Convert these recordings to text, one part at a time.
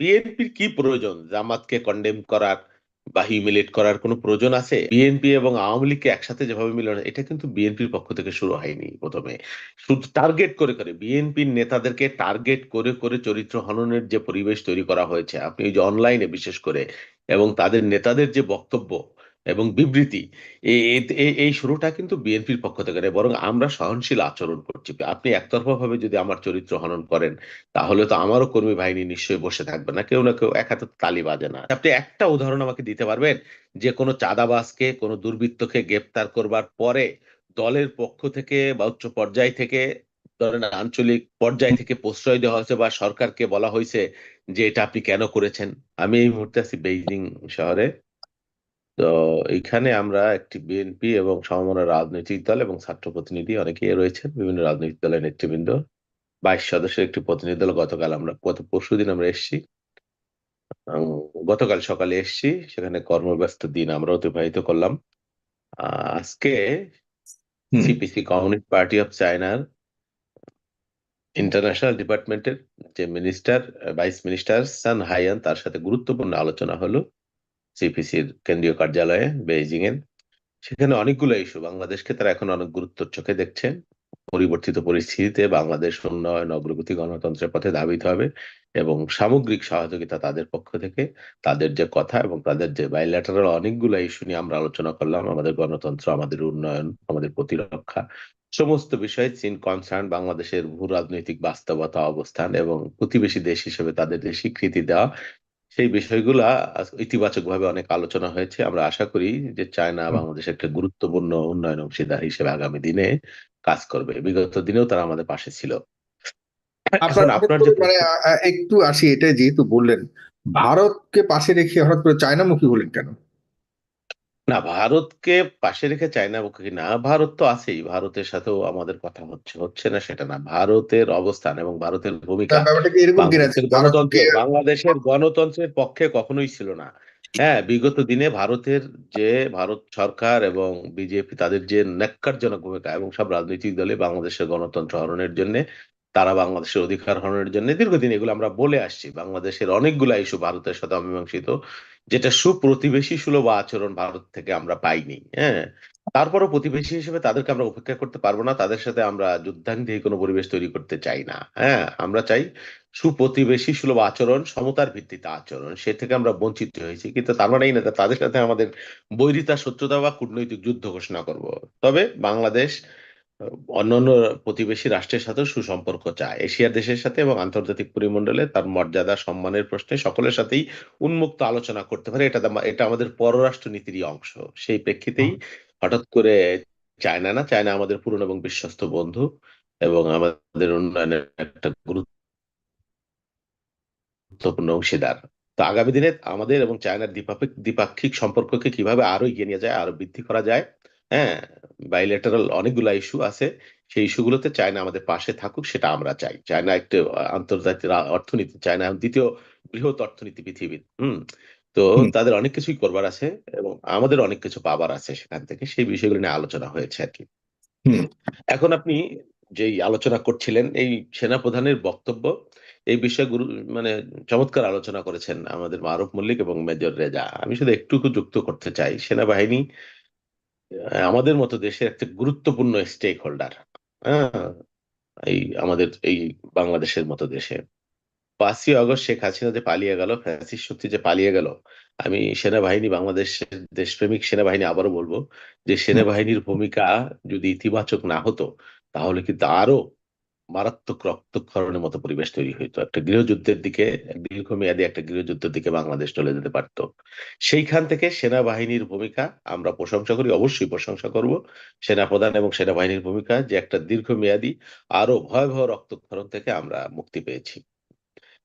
বিএনপির কি প্রয়োজন? জামাতকে কন্ডেম করার বা হিউমিলেট করার কোনো প্রয়োজন আছে? বিএনপি এবং আওয়ামী লীগকে একসাথে যেভাবে মিলন, এটা কিন্তু বিএনপির পক্ষ থেকে শুরু হয়নি প্রথমে। শুধু টার্গেট করে করে বিএনপির নেতাদেরকে টার্গেট করে করে চরিত্র হননের যে পরিবেশ তৈরি করা হয়েছে, আপনি ওই যে অনলাইনে বিশেষ করে, এবং তাদের নেতাদের যে বক্তব্য এবং বিবৃতি। এই শুরুটা কিন্তু বিএনপির পক্ষ থেকে নয়, বরং আমরা সহনশীল আচরণ করছি। আপনি একতরফা ভাবে যদি আমার চরিত্র হনন করেন, তাহলে তো আমারও কর্মী বাহিনী নিশ্চয়ই বসে থাকবে না, কেউ না কেউ এক হাতে তালি বাজে না। আপনি একটা উদাহরণ আমাকে দিতে পারবেন, যে কোনো চাঁদাবাজকে, কোনো দুর্বৃত্তকে গ্রেপ্তার করবার পরে দলের পক্ষ থেকে বা উচ্চ পর্যায় থেকে, ধরেন আঞ্চলিক পর্যায় থেকে প্রশ্রয় দেওয়া হয়েছে বা সরকারকে বলা হয়েছে যে এটা আপনি কেন করেছেন? আমি এই মুহূর্তে আছি বেইজিং শহরে। তো এখানে আমরা একটি বিএনপি এবং সমমনা রাজনৈতিক দল এবং ছাত্র প্রতিনিধি অনেকেই রয়েছেন। বিভিন্ন রাজনৈতিক দলের নেতৃবৃন্দ। বাইশ সদস্যের একটি প্রতিনিধি দল গতকাল আমরা গত পরশু দিন আমরা এসেছি। গতকাল সকালে এসেছি। সেখানে কর্মব্যস্ত দিন আমরা অতিবাহিত করলাম। আজকে সিপিসি কমিউনিস্ট পার্টি অফ চায়নার ইন্টারন্যাশনাল ডিপার্টমেন্টের যে minister vice minister Sun Haiyan তার সাথে গুরুত্বপূর্ণ আলোচনা হলো। সিপিসির কেন্দ্রীয় কার্যালয়ে বেইজিং এ সেখানে অনেকগুলো ইস্যু বাংলাদেশকে তারা এখন অনেক গুরুত্বের চোখে দেখছে। পরিবর্তিত পরিস্থিতিতে বাংলাদেশ উন্নয়ন, অগ্রগতি গণতন্ত্রের পথে ধাবিত হবে এবং সামগ্রিক সহযোগিতা তাদের পক্ষ থেকে, তাদের যে কথা এবং তাদের যে বাইল্যাটারাল অনেকগুলো ইস্যু নিয়ে আমরা আলোচনা করলাম, আমাদের গণতন্ত্র, আমাদের উন্নয়ন, আমাদের প্রতিরক্ষা, সমস্ত বিষয়ে চীন কনসার্ন বাংলাদেশের ভূ রাজনৈতিক বাস্তবতা, অবস্থান এবং প্রতিবেশী দেশ হিসেবে তাদের স্বীকৃতি দেওয়া সেই বিষয়গুলা ইতিবাচক ভাবে অনেক আলোচনা হয়েছে। আমরা আশা করি যে চায়না বাংলাদেশ একটা গুরুত্বপূর্ণ উন্নয়ন অংশীদার হিসেবে আগামী দিনে কাজ করবে। বিগত দিনেও তারা আমাদের পাশে ছিল। আপনার যে মানে একটু আসি এটাই যেহেতু বললেন ভারতকে পাশে রেখে হঠাৎ করে চায়নামুখী হলেন কেন? না ভারতকে পাশে রেখে চায়না মুখী না ভারত তো আছেই। ভারতের সাথেও আমাদের কথা হচ্ছে হচ্ছে না সেটা না। ভারতের অবস্থান এবং ভারতের ভূমিকা তার ব্যাপারটা কি এরকম কিনা? বাংলাদেশের ভারতকে গণতন্ত্র বাংলাদেশের গণতন্ত্রের পক্ষে কখনোই ছিল না। হ্যাঁ বিগত দিনে ভারতের যে ভারত সরকার এবং বিজেপি তাদের যে ন্যাক্কারজনক ভূমিকা এবং সব রাজনৈতিক দলে বাংলাদেশের গণতন্ত্র হরণের জন্য তারা বাংলাদেশের অধিকার হরণের জন্য দীর্ঘদিন এগুলো আমরা বলে আসছি। বাংলাদেশের অনেকগুলা ইস্যু ভারতের সাথে অমীমাংসিত। যেটা সুপ্রতিবেশী সুলভ আচরণ ভারত থেকে আমরা পাইনি হ্যাঁ? তারপরও প্রতিবেশী হিসেবে তাদেরকে আমরা উপেক্ষা করতে পারব না, তাদের সাথে আমরা যুদ্ধাঙ্গী কোনো পরিবেশ তৈরি করতে চাই না হ্যাঁ? আমরা চাই সুপ্রতিবেশী সুলভ আচরণ, সমতার ভিত্তিতে আচরণ, সে থেকে আমরা বঞ্চিত হয়েছি, কিন্তু তার মানে এই না, তাদের সাথে আমাদের বৈরিতা, শত্রুতা বা কূটনৈতিক যুদ্ধ ঘোষণা করব। তবে বাংলাদেশ অন্যান্য প্রতিবেশী রাষ্ট্রের সাথে সুসম্পর্ক চায়। এশিয়ার দেশের সাথে এবং আন্তর্জাতিক পরিমণ্ডলে তার মর্যাদা সম্মানের প্রশ্নে সকলের সাথেই উন্মুক্ত আলোচনা করতে পারে। এটা এটা আমাদের পররাষ্ট্র নীতিরই অংশ। সেই প্রেক্ষিতেই হঠাৎ করে চায়না না চায়না আমাদের পুরনো এবং বিশ্বস্ত বন্ধু এবং আমাদের উন্নয়নের একটা গুরুত্বপূর্ণ অংশীদার। তো আগামী দিনে আমাদের এবং চায়নার দ্বিপাক্ষিক দ্বিপাক্ষিক সম্পর্ককে কীভাবে আরও এগিয়ে নিয়ে যায় আরও বৃদ্ধি করা যায় হ্যাঁ বাইলেটারাল অনেকগুলা ইস্যু আছে। সেই ইস্যুগুলোতে চায়না আমাদের পাশে থাকুক সেটা আমরা চাই। চায়না একটা আন্তর্জাতিক অর্থনীতি চায়না দ্বিতীয় বৃহৎ অর্থনীতি পৃথিবীর হুম? তো তাদের অনেক কিছুই করবার আছে এবং আমাদের অনেক কিছু পাবার আছে সেখান থেকে। সেই বিষয়গুলো নিয়ে আলোচনা হয়েছে আর কি। এখন আপনি যেই আলোচনা করছিলেন এই সেনাপ্রধানের বক্তব্য এই বিষয়ে গুরু মানে চমৎকার আলোচনা করেছেন আমাদের মারুফ মল্লিক এবং মেজর রেজা। আমি শুধু একটুকু যুক্ত করতে চাই। সেনাবাহিনী আমাদের মতো দেশের একটা গুরুত্বপূর্ণ স্টেক হোল্ডার এই আমাদের, এই বাংলাদেশের মতো দেশে। পাঁচই আগস্ট শেখ হাসিনা যে পালিয়ে গেল ফ্যাসি শক্তি যে পালিয়ে গেল, আমি সেনাবাহিনী, বাংলাদেশের দেশপ্রেমিক সেনাবাহিনী আবারও বলব যে, সেনাবাহিনীর ভূমিকা যদি ইতিবাচক না হতো, তাহলে কিন্তু আরও মারাত্মক রক্তক্ষরণের মতো পরিবেশ তৈরি হইতো। একটা গৃহযুদ্ধের দিকে দীর্ঘমেয়াদী একটা গৃহযুদ্ধের দিকে বাংলাদেশ চলে যেতে পারত। সেইখান থেকে সেনাবাহিনীর ভূমিকা আমরা প্রশংসা করি, অবশ্যই প্রশংসা করব। সেনাপ্রধান এবং সেনাবাহিনীর ভূমিকা যে একটা দীর্ঘমেয়াদী আরও ভয়াবহ রক্তক্ষরণ থেকে আমরা মুক্তি পেয়েছি।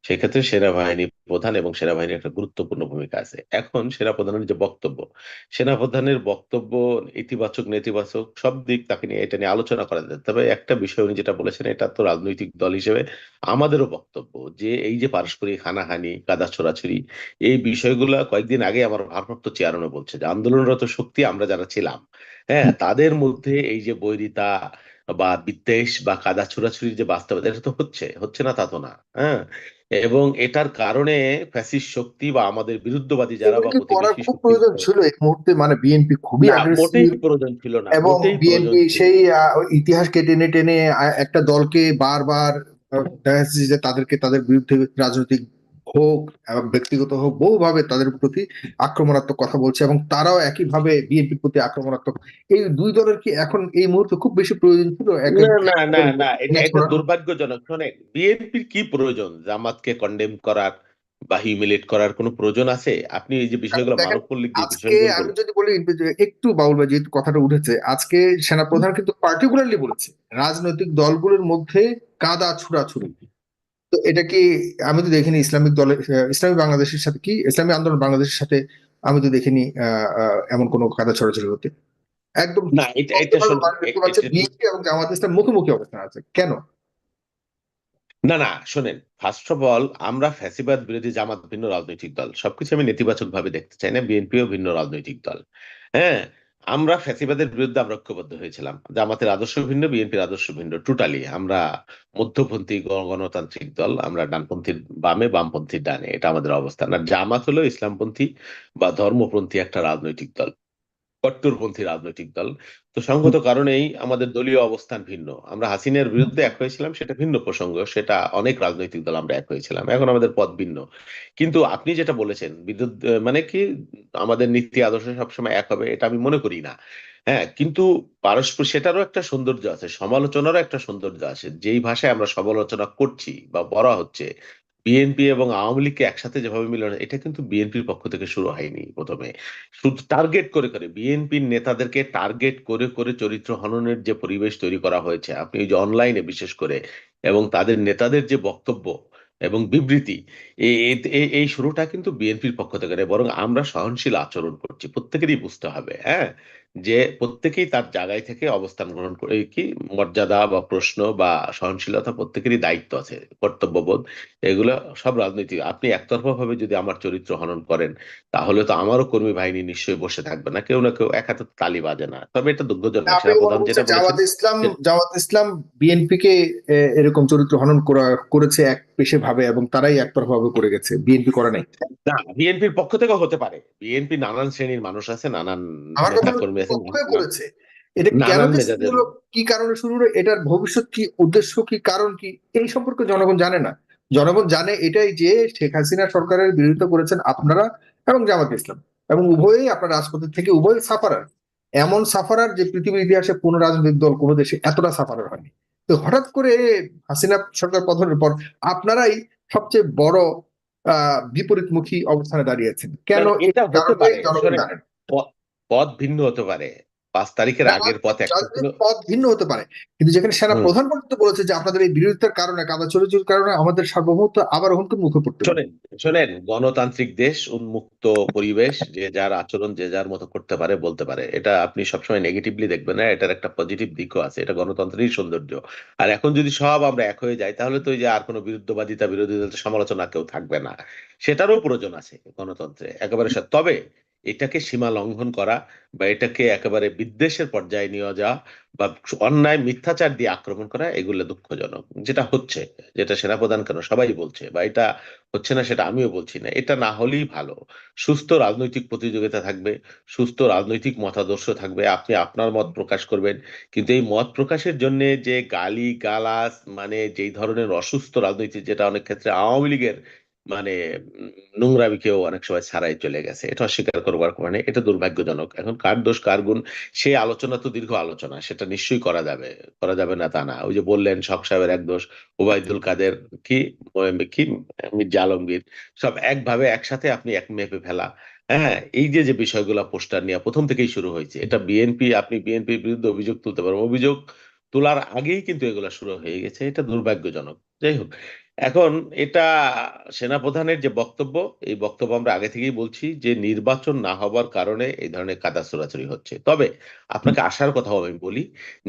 সেক্ষেত্রে সেনাবাহিনী প্রধান এবং সেনাবাহিনীর একটা গুরুত্বপূর্ণ ভূমিকা আছে। এখন সেনাপ্রধানের যে বক্তব্য সেনাপ্রধানের বক্তব্য ইতিবাচক নেতিবাচক সব দিক তাকে নিয়ে এটা নিয়ে আলোচনা করা যায়। তবে একটা বিষয় উনি যেটা বলেছেন এটা তো রাজনৈতিক দল হিসেবে আমাদেরও বক্তব্য যে এই যে পারস্পরিক হানাহানি কাদা ছোড়াছুরি এই বিষয়গুলো কয়েকদিন আগে আমার ভারপ্রাপ্ত চেয়ারম্যান বলছে যে আন্দোলনরত শক্তি আমরা যারা ছিলাম হ্যাঁ তাদের মধ্যে এই যে বৈরিতা বা বিদ্বেষ বা কাদা ছোড়াছুরির যে বাস্তবতা এটা তো হচ্ছে হচ্ছে না তা তো না হ্যাঁ। এবং এটার কারণে ফ্যাসিস শক্তি বা আমাদের বিরুদ্ধবাদী যারা বা প্রতিবেশী খুব প্রয়োজন ছিল এই মুহূর্তে মানে বিএনপি খুবই মোটেই প্রয়োজন ছিল না এবং বিএনপি সেই ইতিহাসকে টেনে টেনে একটা দলকে বারবার দেখা যাচ্ছে যে তাদেরকে তাদের বিরুদ্ধে রাজনৈতিক হোক এবং ব্যক্তিগত হোক বহুভাবে তাদের প্রতি আক্রমণাত্মক কথা বলছে এবং তারাও একইভাবে বিএনপির প্রতি আক্রমণাত্মক। এই দুই দলের কি এখন এই মুহূর্তে খুব বেশি প্রয়োজন ছিল? না না না না এটা ম্যাচ দুর্ভাগ্যজনক। শোনেন বিএনপির কি প্রয়োজন? জামাতকে কন্ডেম করার বা হিউমিলেট করার কোনো প্রয়োজন আছে? আপনি এই যে বিষয়গুলো মানব মল্লিক আজকে আমি যদি বলি একটু বাউল ভাই যেহেতু কথাটা উঠেছে আজকে সেনাপ্রধান কিন্তু পার্টিকুলারলি বলেছে রাজনৈতিক দলগুলোর মধ্যে কাদা ছুড়াছুড়ি। তো এটা কি আমি তো দেখিনি ইসলামিক দলের ইসলামী বাংলাদেশের সাথে কি? ইসলামী আন্দোলন বাংলাদেশের সাথে আমি তো দেখিনি এমন কোনো কাদা ছড়াছড়ি হতে। একদম না এটা এটা- বিএনপি এবং জামাত ইসলাম মুখোমুখি অবস্থান আছে। কেন? না না শোনেন ফার্স্ট অফ অল আমরা ফ্যাসিবাদ বিরোধী জামাত ভিন্ন রাজনৈতিক দল। সবকিছু আমি নেতিবাচক ভাবে দেখতে চাই না বিএনপিও ভিন্ন রাজনৈতিক দল। হ্যাঁ? আমরা ফ্যাসিবাদের বিরুদ্ধে আমরা ঐক্যবদ্ধ হয়েছিলাম। জামাতের আদর্শ ভিন্ন, বিএনপির আদর্শ ভিন্ন টোটালি আমরা মধ্যপন্থী গণতান্ত্রিক দল, আমরা ডানপন্থীর বামে, বামপন্থীর ডানে, এটা আমাদের অবস্থান। আর জামাত হলো ইসলামপন্থী বা ধর্মপন্থী একটা রাজনৈতিক দল। কট্টরপন্থী রাজনৈতিক দল। তো সঙ্গত কারণেই আমাদের দলীয় অবস্থান ভিন্ন। আমরা হাসিনার বিরুদ্ধে এক হয়েছিলাম, সেটা ভিন্ন প্রসঙ্গ, সেটা অনেক রাজনৈতিক দল আমরা এক হয়েছিলাম। এখন আমাদের পথ ভিন্ন। কিন্তু আপনি যেটা বলেছেন, বিদ্যুৎ মানে কি, আমাদের নীতি আদর্শ সবসময় এক হবে, এটা আমি মনে করি না। হ্যাঁ কিন্তু পারস্পর, সেটারও একটা সৌন্দর্য আছে, সমালোচনারও একটা সৌন্দর্য আছে। যেই ভাষায় আমরা সমালোচনা করছি বা বলা হচ্ছে বিএনপি এবং আওয়ামী লীগকে একসাথে যেভাবে মিলানো, এটা কিন্তু বিএনপির পক্ষ থেকে শুরু হয়নি প্রথমে। শুধু টার্গেট করে করে বিএনপির নেতাদেরকে টার্গেট করে করে চরিত্র হননের যে পরিবেশ তৈরি করা হয়েছে, আপনি যে অনলাইনে বিশেষ করে, এবং তাদের নেতাদের যে বক্তব্য এবং বিবৃতি এই শুরুটা কিন্তু বিএনপির পক্ষ থেকে বরং আমরা সহনশীল আচরণ করছি, প্রত্যেকেরই বুঝতে হবে হ্যাঁ? যে প্রত্যেকেই তার জায়গায় থেকে অবস্থান গ্রহণ করে কি মর্যাদা বা প্রশ্ন বা সহনশীলতা প্রত্যেকেরই দায়িত্ব আছে কর্তব্যবোধ এগুলো সব রাজনীতি আপনি একতরফা ভাবে যদি আমার চরিত্র হনন করেন তাহলে তো আমারও কর্মী বাহিনী নিশ্চয়ই বসে থাকবে না কেউ না কেউ এক হাতে তালি বাজে না। তবে এটা দুঃখজনক ইসলাম জামাত ইসলাম বিএনপি কে এরকম চরিত্র হনন করা করেছে এক পেশে ভাবে এবং তারাই একতরফা ভাবে করে গেছে বিএনপি করে নাই। না বিএনপির পক্ষ থেকেও হতে পারে। বিএনপি নানান শ্রেণির মানুষ আছে নানান কর্মী পক্ষে করেছে এটা কেন কি কারণে শুরু হলো? এটার ভবিষ্যৎ কি? উদ্দেশ্য কি? কারণ কি? এই সম্পর্কে জনগণ জানে না। জনগণ জানে এটাই যে শেখ হাসিনা সরকারের বিরোধিতা করেছেন আপনারা এবং জামাত ইসলাম। এবং উভয়ই আপনার রাজপথের থেকে উভয় সাফারার। এমন সাফারার যে পৃথিবীর ইতিহাসে কোন রাজনৈতিক দল কোনো দেশে এতটা সাফারার হয়নি। তো হঠাৎ করে হাসিনা সরকার পতনের পর আপনারাই সবচেয়ে বড় আহ বিপরীতমুখী অবস্থানে দাঁড়িয়েছেন কেন এটা কারণে পারে জনগণ জানেন পথ ভিন্ন হতে পারে। পাঁচ তারিখের আগের পথ পথ ভিন্ন হতে পারে। কিন্তু যেখানে সেনা। প্রধান পর্যন্ত বলেছে যে আপনাদের এই বিরোধিতার কারণে কাদা চরিচুর কারণে আমাদের সার্বভৌমত্ব আবার হুমকির মুখে পড়তে শোনেন শোনেন গণতান্ত্রিক দেশ উন্মুক্ত পরিবেশ যে যার আচরণ যে যার মতো করতে পারে বলতে পারে। এটা আপনি সবসময় নেগেটিভলি দেখবেন না এটার একটা পজিটিভ দিকও আছে। এটা গণতন্ত্রেরই সৌন্দর্য। আর এখন যদি সব আমরা এক হয়ে যাই তাহলে তো ওই যে আর কোনো বিরুদ্ধবাদিতা বিরোধিতা সমালোচনা কেউ থাকবে না। সেটারও প্রয়োজন আছে গণতন্ত্রে একেবারে তবে এটাকে সীমা লঙ্ঘন করা বা এটাকে একেবারে বিদ্বেষের পর্যায়ে নিয়ে যাওয়া বা অন্যায় মিথ্যাচার দিয়ে আক্রমণ করা, এগুলো দুঃখজনক। যেটা হচ্ছে, যেটা সেনাপ্রধান কেন সবাই বলছে বা এটা হচ্ছে না সেটা আমিও বলছি না, এটা না হলেই ভালো। সুস্থ রাজনৈতিক প্রতিযোগিতা থাকবে, সুস্থ রাজনৈতিক মতাদর্শ থাকবে, আপনি আপনার মত প্রকাশ করবেন। কিন্তু এই মত প্রকাশের জন্য যে গালি গালাস মানে যেই ধরনের অসুস্থ রাজনীতি, যেটা অনেক ক্ষেত্রে আওয়ামী লীগের মানে নোংরামিকেও অনেক সময় ছাড়াই চলে গেছে। এটা অস্বীকার করবার মানে এটা দুর্ভাগ্যজনক। এখন কার দোষ, কার গুণ সেই আলোচনা তো দীর্ঘ আলোচনা, সেটা নিশ্চয়ই করা যাবে। করা যাবে না তা না। ওই যে বললেন শখ সাহেবের এক দোষ, ওবায়দুল কাদের কি কি, মির্জা আলমগীর, সব একভাবে একসাথে আপনি এক মেপে ফেলা। হ্যাঁ এই যে যে বিষয়গুলো পোস্টার নিয়ে প্রথম থেকেই শুরু হয়েছে, এটা বিএনপি, আপনি বিএনপির বিরুদ্ধে অভিযোগ তুলতে পারেন। অভিযোগ তোলার আগেই কিন্তু এগুলা শুরু হয়ে গেছে। এটা দুর্ভাগ্যজনক। যাই হোক এখন এটা সেনাপ্রধানের যে বক্তব্য, এই বক্তব্য আমরা আগে থেকেই বলছি যে নির্বাচন না হবার কারণে এই ধরনের কাদা চোরাচুরি হচ্ছে। তবে আপনাকে আসার কথাও আমি বলি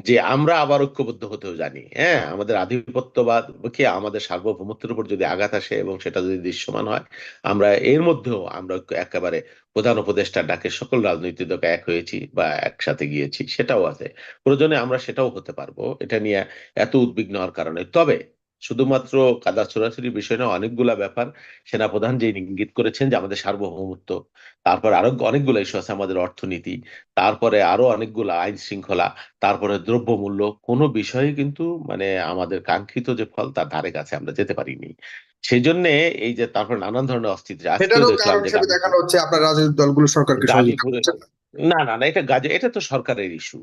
যে আমরা আবার ঐক্যবদ্ধ হতেও জানি হ্যাঁ? আমাদের আধিপত্যবাদ কি আমাদের সার্বভৌমত্বের উপর যদি আঘাত আসে এবং সেটা যদি দৃশ্যমান হয়, আমরা এর মধ্যেও আমরা একেবারে প্রধান উপদেষ্টার ডাকে সকল রাজনৈতিক দলকে এক হয়েছি বা একসাথে গিয়েছি, সেটাও আছে। প্রয়োজনে আমরা সেটাও হতে পারব। এটা নিয়ে এত উদ্বিগ্ন হওয়ার কারণে তবে শুধুমাত্র কাদা ছোড়াছুড়ির বিষয় না অনেকগুলা ব্যাপার সেনাপ্রধান যে ইঙ্গিত করেছেন যে আমাদের সার্বভৌমত্ব তারপর আরও অনেকগুলো ইস্যু আছে আমাদের অর্থনীতি তারপরে আরও অনেকগুলো আইন শৃঙ্খলা তারপরে দ্রব্যমূল্য কোনো বিষয়ে কিন্তু মানে আমাদের কাঙ্ক্ষিত যে ফল তার ধারে কাছে আমরা যেতে পারিনি সেই জন্য এই যে তারপর নানান ধরনের হিসেবে দেখানো হচ্ছে আপনার রাজনৈতিক দলগুলো সরকারকে। না না না এটা গাজে এটা তো সরকারের ইস্যু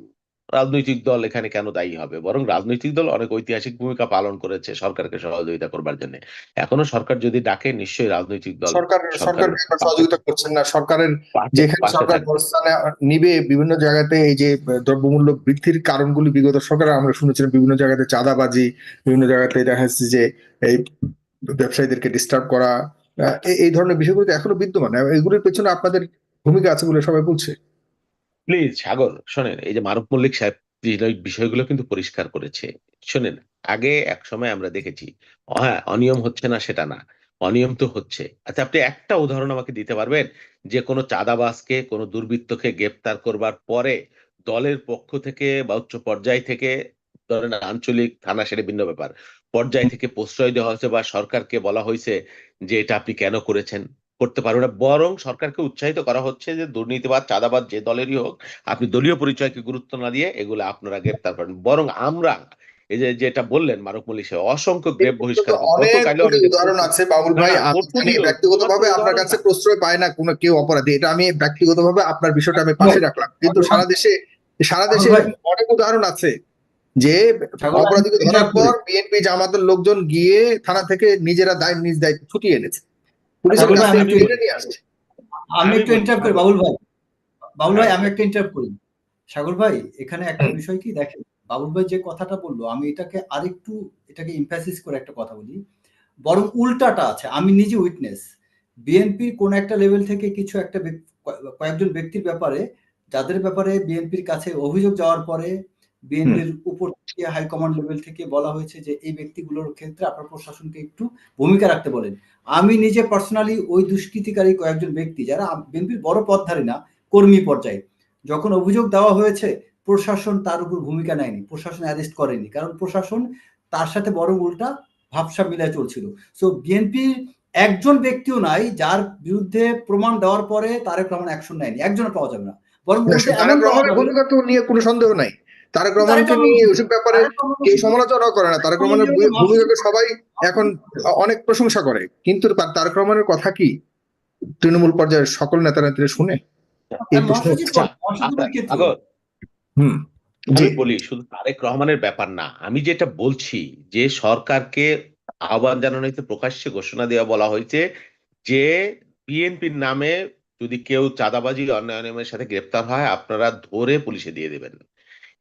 রাজনৈতিক দল এখানে কেন দায়ী হবে? বরং রাজনৈতিক দল অনেক ঐতিহাসিক ভূমিকা পালন করেছে সরকারকে সহযোগিতা করবার জন্য। এখনও সরকার যদি ডাকে নিশ্চয়ই রাজনৈতিক দল সরকার আপনার সহযোগিতা করছেন না। সরকারের যেখানে সরকার। নিবে বিভিন্ন জায়গাতে এই যে দ্রব্যমূল্য বৃদ্ধির কারণগুলি বিগত সরকার আমরা শুনেছিলাম। বিভিন্ন জায়গাতে চাঁদাবাজি বিভিন্ন জায়গাতে দেখা যাচ্ছে যে এই ব্যবসায়ীদেরকে ডিস্টার্ব করা এই ধরনের বিষয়গুলো এখনও বিদ্যমান। এগুলির পেছনে আপনাদের ভূমিকা আছে বলে সবাই বলছে। প্লিজ, সাগর, শোনেন, এই যে মারুফ মল্লিক সাহেব বিষয়গুলো কিন্তু পরিষ্কার করেছে। শোনেন, আগে এক সময় আমরা দেখেছি হ্যাঁ অনিয়ম হচ্ছে না সেটা না, অনিয়ম তো হচ্ছে। আচ্ছা আপনি একটা উদাহরণ আমাকে দিতে পারবেন? যে কোনো চাঁদাবাজকে, কোনো দুর্বৃত্তকে গ্রেপ্তার করবার পরে দলের পক্ষ থেকে বা উচ্চ পর্যায় থেকে, ধরেন আঞ্চলিক, থানা সেটা ভিন্ন ব্যাপার, পর্যায় থেকে প্রশ্রয় দেওয়া হয়েছে বা সরকারকে বলা হয়েছে যে এটা আপনি কেন করেছেন? করতে পারবে না। বরং সরকারকে উৎসাহিত করা হচ্ছে যে দুর্নীতিবাদ চাঁদাবাদ যে দলেরই হোক আপনি দলীয় পরিচয়কে গুরুত্ব না দিয়ে এগুলো আপনারা গ্রেপ্তার করেন। বরং আমরা এই যে যেটা বললেন অসংখ্য গ্রেপ বহিষ্কার উদাহরণ আছে। বাবুল ভাই। ব্যক্তিগতভাবে আপনার কাছে প্রশ্রয় পায় না কোনো কেউ অপরাধী। এটা আমি ব্যক্তিগতভাবে আপনার বিষয়টা আমি পাশে রাখলাম। কিন্তু সারা দেশে সারা দেশে অনেক উদাহরণ আছে যে অপরাধীকে ধরার পর বিএনপি জামাতের লোকজন গিয়ে থানা থেকে নিজেরা দায় নিজ দায়িত্ব ছুটিয়ে এনেছে। পুলিশের আমি নিয়ে আসছে। আমি আমি একটু ইন্টারাপ্ট করি বাবুল ভাই। বাবুল ভাই হ্যাঁ। আমি একটা ইন্টারাপ্ট করি। সাগর ভাই এখানে একটা বিষয় কি দেখেন বাবুল ভাই যে কথাটা বলল আমি এটাকে আরেকটু এটাকে ইমফ্যাসিস করে একটা কথা বলি। বরং উল্টাটা আছে আমি নিজে উইটনেস বিএনপির কোন একটা লেভেল থেকে কিছু একটা কয়েকজন ব্যক্তির ব্যাপারে যাদের ব্যাপারে বিএনপির কাছে অভিযোগ যাওয়ার পরে বিএনপির উপর থেকে হাইকমান্ড লেভেল থেকে বলা হয়েছে যে এই ব্যক্তিগুলোর ক্ষেত্রে আপনার প্রশাসনকে একটু ভূমিকা রাখতে বলেন। আমি নিজে পার্সোনালি ওই দুষ্কৃতিকারী কয়েকজন ব্যক্তি যারা বিএনপির বড় পদধারী না কর্মী পর্যায়ে। যখন অভিযোগ দেওয়া হয়েছে প্রশাসন তার উপর ভূমিকা নেয়নি প্রশাসন অ্যারেস্ট করেনি। কারণ প্রশাসন তার সাথে বড় উল্টা ভাবসা মিলায় চলছিল। সো বিএনপি একজন ব্যক্তিও নাই যার বিরুদ্ধে প্রমাণ দেওয়ার পরে তারেক রহমান অ্যাকশন নেয়নি। একজনও পাওয়া যাবে না। বরং ভূমিকা তো নিয়ে কোনো সন্দেহ নাই। তারেক রহমানকে নিয়ে ওইসব ব্যাপারে কেউ সমালোচনা করে না। তারেক রহমানের ভূমিকাকে সবাই এখন অনেক প্রশংসা করে। কিন্তু তার- তারেক রহমানের কথা কি তৃণমূল পর্যায়ের সকল নেতা নেত্রী শুনে এই প্রশ্ন আচ্ছা, হুম আমি বলি শুধু তারেক রহমানের ব্যাপার না আমি যেটা বলছি যে সরকারকে আহ্বান জানানো হয়েছে প্রকাশ্যে ঘোষণা দেওয়া বলা হয়েছে যে বিএনপির নামে যদি কেউ চাঁদাবাজি অন্যায়নের সাথে গ্রেপ্তার হয় আপনারা ধরে পুলিশে দিয়ে দেবেন।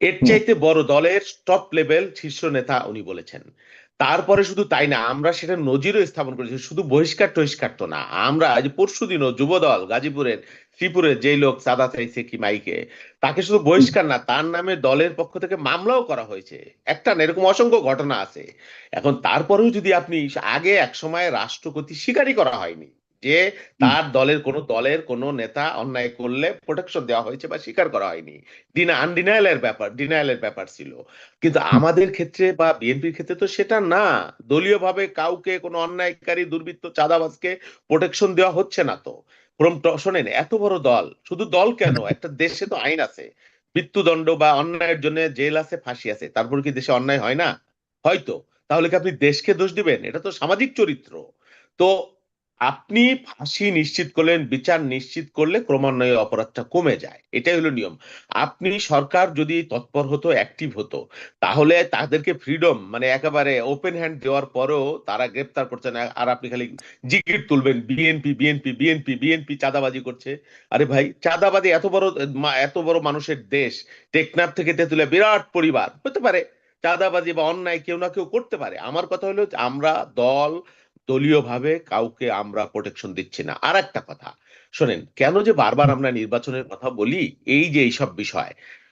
এর চাইতে বড় দলের টপ লেভেল শীর্ষ নেতা উনি বলেছেন। তারপরে শুধু তাই না, আমরা সেটা নজিরও স্থাপন করেছি, শুধু বহিষ্কার টহিষ্কার তো না, আমরা আজ পরশু দিনও যুবদল গাজীপুরের শ্রীপুরের যেই লোক চাঁদা চাইছে কি মাইকে, তাকে শুধু বহিষ্কার না, তার নামে দলের পক্ষ থেকে মামলাও করা হয়েছে। একটা এরকম অসংখ্য ঘটনা আছে। এখন তারপরেও যদি আপনি আগে এক সময় রাষ্ট্রপতি স্বীকারই করা হয়নি যে তার দলের কোন দলের কোন নেতা অন্যায় করলে প্রোটেকশন দেওয়া হয়েছে বা স্বীকার করা হয়নি। ডিনা আনডিনায়ালের ব্যাপার ডিনায়ালের ব্যাপার ছিল। কিন্তু আমাদের ক্ষেত্রে বা বিএনপির ক্ষেত্রে তো সেটা না। দলীয়ভাবে কাউকে কোনো অন্যায়কারী দুর্বৃত্ত চাঁদাবাজকে প্রোটেকশন দেওয়া হচ্ছে না তো। শোনেন এত বড় দল শুধু দল কেন? একটা দেশে তো আইন আছে। মৃত্যুদণ্ড বা অন্যায়ের জন্য জেল আছে ফাঁসি আছে। তারপর কি দেশে অন্যায় হয় না? হয়তো। তাহলে কি আপনি দেশকে দোষ দিবেন? এটা তো সামাজিক চরিত্র। তো আপনি ফাঁসি নিশ্চিত করলেন, বিচার নিশ্চিত করলে ক্রমান্বয়ে অপরাধটা কমে যায়। এটাই হলো নিয়ম। আপনি সরকার যদি তৎপর হতো অ্যাক্টিভ হতো, তাহলে তাদেরকে ফ্রিডম মানে একেবারে ওপেন হ্যান্ড দেওয়ার পরেও তারা গ্রেপ্তার করছে না। আর আপনি খালি জিকির তুলবেন বিএনপি বিএনপি বিএনপি বিএনপি চাঁদাবাজি করছে। আরে ভাই, চাঁদাবাজি এত বড় এত বড় মানুষের দেশ, টেকনাফ থেকে তেতুলিয়া বিরাট পরিবার, হতে পারে। চাঁদাবাজি বা অন্যায় কেউ না কেউ করতে পারে। আমার কথা হলো আমরা দল দলীয়ভাবে কাউকে আমরা প্রোটেকশন দিচ্ছি না। আর একটা কথা, শোনেন, কেন যে বারবার আমরা নির্বাচনের কথা বলি, এই যে এইসব বিষয়,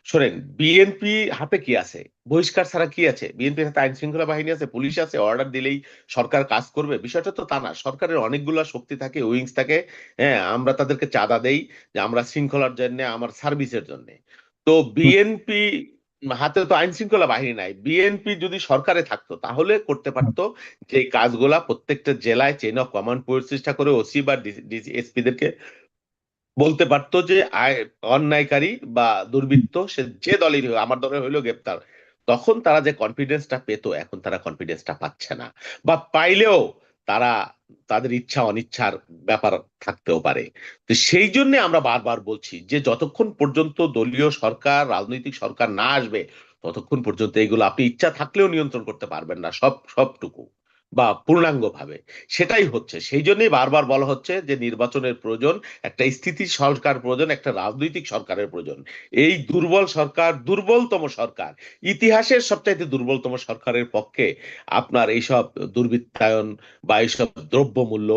শোনেন বিএনপি হাতে কি আছে? বহিষ্কার ছাড়া কি আছে? বিএনপির হাতে আইন শৃঙ্খলা বাহিনী আছে, পুলিশ আছে অর্ডার দিলেই সরকার কাজ করবে। বিষয়টা তো তা না, সরকারের অনেকগুলা শক্তি থাকে, উইংস থাকে হ্যাঁ আমরা তাদেরকে চাঁদা দেই যে আমরা শৃঙ্খলার জন্য, আমার সার্ভিসের জন্য। তো বিএনপি হাতে তো আইন শৃঙ্খলা বাহিনী নাই। বিএনপি যদি সরকারে থাকতো, তাহলে করতে পারতো যে কাজগুলা প্রত্যেকটা জেলায় চেইন অফ কমান্ড প্রতিষ্ঠা করে ওসি বা এসপি দেরকে বলতে পারতো যে অন্যায়কারী বা দুর্বৃত্ত, সে যে দলেরই আমার দলের হইল গ্রেপ্তার। তখন তারা যে কনফিডেন্সটা পেতো, এখন তারা কনফিডেন্সটা পাচ্ছে না। বা পাইলেও তারা তাদের ইচ্ছা অনিচ্ছার ব্যাপার থাকতেও পারে। তো সেই জন্য আমরা বারবার বলছি যে যতক্ষণ পর্যন্ত দলীয় সরকার, রাজনৈতিক সরকার না আসবে, ততক্ষণ পর্যন্ত এগুলো আপনি ইচ্ছা থাকলেও নিয়ন্ত্রণ করতে পারবেন না, সব, সবটুকু। বা পূর্ণাঙ্গ ভাবে সেটাই হচ্ছে। সেই জন্যই বারবার বলা হচ্ছে যে নির্বাচনের প্রয়োজন একটা স্থিতি সরকার প্রয়োজন, একটা রাজনৈতিক সরকারের প্রয়োজন। এই দুর্বল সরকার দুর্বলতম সরকার, ইতিহাসের সবচাইতে দুর্বলতম সরকারের পক্ষে আপনার এইসব দুর্বৃত্তায়ন বা এইসব দ্রব্যমূল্য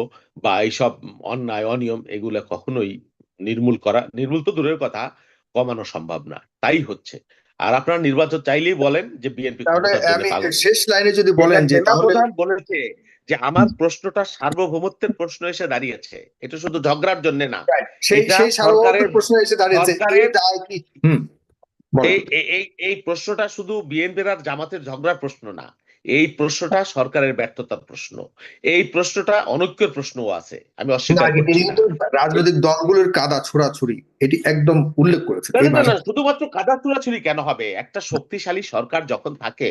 বা এইসব অন্যায়, অনিয়ম এগুলো কখনোই নির্মূল করা, নির্মূল তো দূরের কথা, কমানো সম্ভব না। তাই হচ্ছে। আর আপনারা নির্বাচন চাইলেই বলেন যে বিএনপি শেষ লাইনে যদি বলেন যে প্রধান বলেছে যে আমার প্রশ্নটা সার্বভৌমত্বের প্রশ্ন এসে দাঁড়িয়েছে। এটা শুধু ঝগড়ার জন্য না। সেই সেই সার্বভৌমত্বের প্রশ্ন এসে দাঁড়িয়েছে। এই প্রশ্নটা শুধু বিএনপির আর জামাতের ঝগড়ার প্রশ্ন না। এই প্রশ্নটা সরকারের ব্যর্থতার প্রশ্ন। এই প্রশ্নটা অনৈক্যের প্রশ্নও আছে আমি অস্বীকার রাজনৈতিক দলগুলোর কাদা ছোড়াছুড়ি এটি একদম উল্লেখ করেছে। শুধুমাত্র কাদা চুরাচুরি কেন হবে? একটা শক্তিশালী সরকার যখন থাকে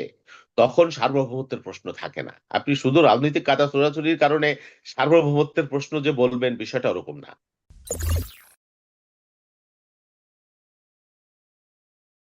তখন সার্বভৌমত্বের প্রশ্ন থাকে না। আপনি শুধু রাজনৈতিক কাদা চোরাচুরির কারণে সার্বভৌমত্বের প্রশ্ন যে বলবেন বিষয়টা ওরকম না।